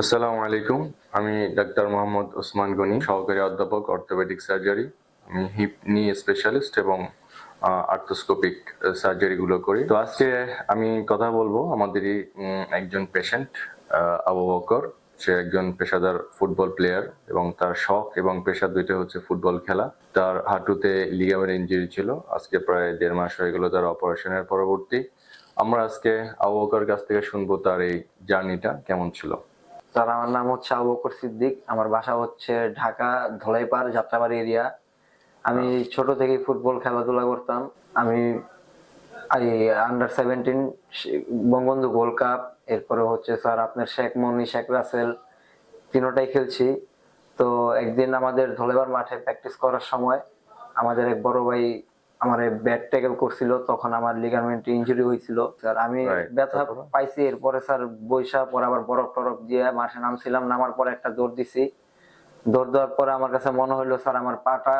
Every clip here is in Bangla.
আসসালামু আলাইকুম। আমি ডাক্তার মোহাম্মদ ওসমান গনি, সহকারী অধ্যাপক, অর্থোপেডিক সার্জারি। আমি হিপ নি স্পেশালিস্ট এবং আর্থোস্কোপিক সার্জারি গুলো করি। তো আজকে আমি কথা বলব আমাদেরই একজন পেশেন্ট আবু বকর। সে একজন পেশাদার ফুটবল প্লেয়ার এবং তার শখ এবং পেশা দুইটা হচ্ছে ফুটবল খেলা। তার হাঁটুতে লিগামেন্ট ইনজুরি ছিল। আজকে প্রায় দেড় মাস হয়ে গেল তার অপারেশনের পরবর্তী। আমরা আজকে আবু বকর কাছ থেকে শুনব তার এই জার্নিটা কেমন ছিল। স্যার আমার নাম হচ্ছে আবু বকর সিদ্দিক। আমার বাসা হচ্ছে ঢাকা ধলাইপাড় যাত্রাবাড়ি এরিয়া। আমি ছোট থেকেই ফুটবল খেলাধুলা করতাম। আমি under seventeen Bangabandhu gold cup এরপরে হচ্ছে স্যার আপনার শেখ মনি শেখ রাসেল তিনোটাই খেলছি। তো একদিন আমাদের ধলেবার মাঠে প্র্যাকটিস করার সময় আমাদের এক বড় ভাই আমার ব্যাট ট্যাকেল করছিল তখন আমার লিগামেন্ট ইনজুরি হয়েছিল। স্যার আমি ব্যথা পাইছি এরপরে স্যার বৈশা পরে আবার বরফ টরফ দিয়ে মাঠে নামছিলাম নামার পরে একটা দৌড় দিছি। দৌড় দেওয়ার পরে আমার কাছে মনে হইল স্যার আমার পাটা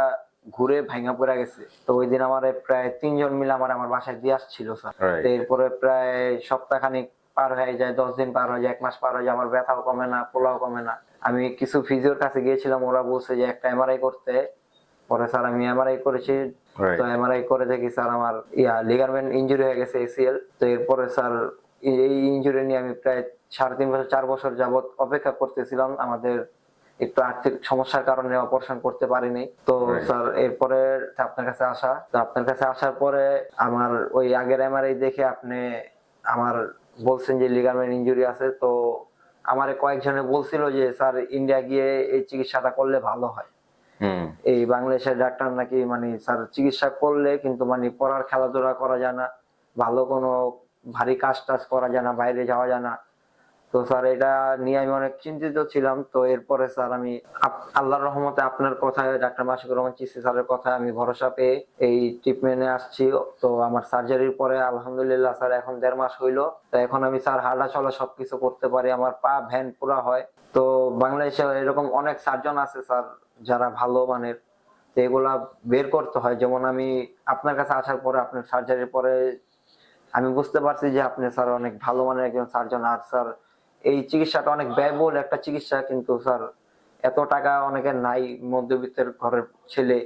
ঘুরে ভাঙা পড়ে গেছে। তো ওই দিন আমার প্রায় তিনজন মিলে আমার আমার বাসায় দিয়ে আসছিল স্যার। এরপরে প্রায় সপ্তাহখানিক পার হয়ে যায় দশ দিন পার হয়ে যায় এক মাস পার হয়ে যায় আমার ব্যথাও কমে না পোলাও কমে না। আমি কিছু ফিজিওর কাছে গিয়েছিলাম ওরা বলছে যে একটা এমআরআই করতে। পরে স্যার আমি এমআরআই করেছি। তো এমআরআই করে দেখি স্যার আমার ইয়া লিগারমেন্ট ইনজুরি হয়ে গেছে এসিএল তো এরপরে স্যার এই- ইনজুরি নিয়ে আমি প্রায় সাড়ে তিন বছর চার বছর যাবত অপেক্ষা করতেছিলাম। আমাদের একটু আর্থিক সমস্যার কারণে অপারেশন করতে পারিনি। তো স্যার এরপরে আপনার কাছে আসা। তো আপনার কাছে আসার পরে আমার ওই আগের এমআরআই দেখে আপনি আমার বলছেন যে লিগামেন্ট ইনজুরি আছে। তো আমার কয়েকজনে বলছিল যে স্যার ইন্ডিয়া গিয়ে এই চিকিৎসাটা করলে ভালো হয়। এই বাংলাদেশের ডাক্তার নাকি মানে স্যার চিকিৎসা করলে কিন্তু মানে পড়ার খেলাধুলা করা যায় না, ভালো কোনো ভারী কাজ টাজ করা যায় না, বাইরে যাওয়া যায় না। তো স্যার এটা নিয়ে আমি অনেক চিন্তিত ছিলাম। তো এরপরে স্যার আমি আল্লাহর রহমতে আপনার কথায়, ডাক্তার মাসিকুর রহমান চিস্তি স্যারের কথায় আমি ভরসা পেয়ে এই ট্রিটমেন্টে আসছি। তো আমার সার্জারির পরে আলহামদুলিল্লাহ স্যার এখন দেড় মাস হইল। তো এখন আমি স্যার হাঁটা চলা সবকিছু করতে পারি, আমার পা, ভ্যান পুরা হয়। তো বাংলাদেশে এরকম অনেক সার্জন আছে স্যার যারা ভালো মানের তো এগুলা বের করতে হয়। যেমন আমি আপনার কাছে আসার পরে আপনার সার্জারির পরে আমি বুঝতে পারছি যে আপনি স্যার অনেক ভালো মানের একজন সার্জন আর স্যার এই চিকিৎসাটা অনেক ব্যয়বহুল একটা চিকিৎসা কিন্তু স্যার এত টাকা অনেকের নাই মধ্যবিত্তের ঘরের ছেলে।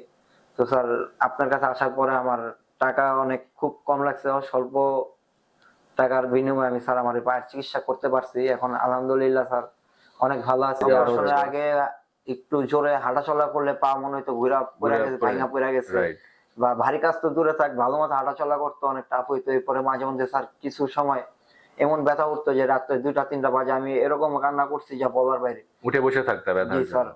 তো স্যার আপনার কাছে আসার পরে আমার টাকা অনেক খুব কম লাগছে। স্বল্প টাকার বিনিময়ে আমি স্যার আমার পায়ের চিকিৎসা করতে পারছি। এখন আলহামদুলিল্লাহ স্যার অনেক ভালো আছি। আগে একটু জোরে হাঁটাচলা করলে পা মনে হয়তো ঘুরা পড়ে গেছে ভাঙা পড়ে গেছে। বা ভারী কাজ তো দূরে থাক ভালো মতো হাঁটাচলা করতো অনেক টাফ হইতো। এরপরে মাঝে মধ্যে স্যার কিছু সময় এমন ব্যথা উঠতো যে রাত্রে দুইটা তিনটা বাজে আমি এরকম কান্না করছি যা বলার বাইরে। উঠে বসে থাকতে ব্যথা জি, স্যার।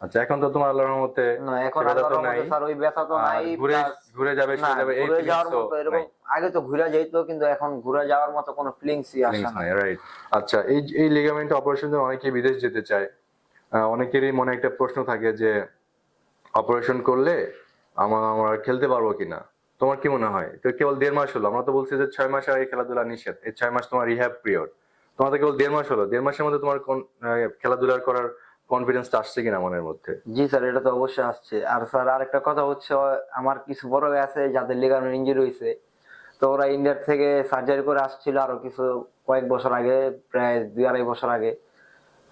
আচ্ছা এখন তো তোমার আল্লাহর রহমতে না এখন আল্লাহর রহমতে স্যার ওই ব্যথা তো নাই ঘুরে ঘুরে যাবে না, যাবে এই ঘুরে যাওয়ার মতো এরকম আগে তো ঘুরে যাইতো কিন্তু এখন ঘুরে যাওয়ার মতো কোনো ফিলিংসই আসে না। রাইট আচ্ছা এই এই লিগামেন্ট অপারেশন অনেকে বিদেশ যেতে চায়। অনেকেরই মনে একটা প্রশ্ন থাকে যে অপারেশন করলে আমরা আমরা খেলতে পারব কিনা? তোমার কি মনে হয়? তো কেবল দেড় মাস হলো। আমরা তো বলছি যে ছয় মাস আগে খেলাধুলা নিষেধ। এই ছয় মাস তোমার রিহ্যাব পিরিয়ড তোমার তো কেবল দেড় মাস হলো। দেড় মাসের মধ্যে তোমার কোন খেলাধুলার করার কনফিডেন্সটা আসছে কিনা মনের মধ্যে? জি স্যার, এটা তো অবশ্যই আসছে। আর স্যার, আরেকটা কথা হচ্ছে, আমার কিছু বড় আছে, যাদের লিগামেন্ট ইনজুরি হয়েছে। তো ওরা ইন্ডিয়ার থেকে সার্জারি করে আসছিল আরও কিছু কয়েক বছর আগে, প্রায় দুই আড়াই বছর আগে।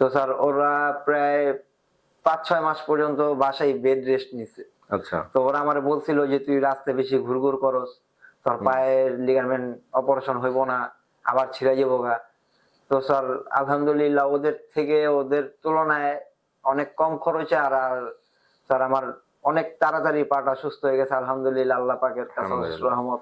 তো স্যার ওরা প্রায় পাঁচ ছয় মাস পর্যন্ত বাসায় বেড রেস্ট নিচ্ছে আচ্ছা। তো ওরা আমার বলছিল যে তুই রাস্তায় বেশি ঘুরঘুর করস তোর পায়ের লিগামেন্ট অপারেশন হইব না আবার ছিঁড়ে যাব গা। তো স্যার আলহামদুলিল্লাহ ওদের থেকে ওদের তুলনায় অনেক কম খরচে আর আর স্যার আমার অনেক তাড়াতাড়ি পাটা সুস্থ হয়ে গেছে। আলহামদুলিল্লাহ আল্লাহ পাকের কাছে রহমত।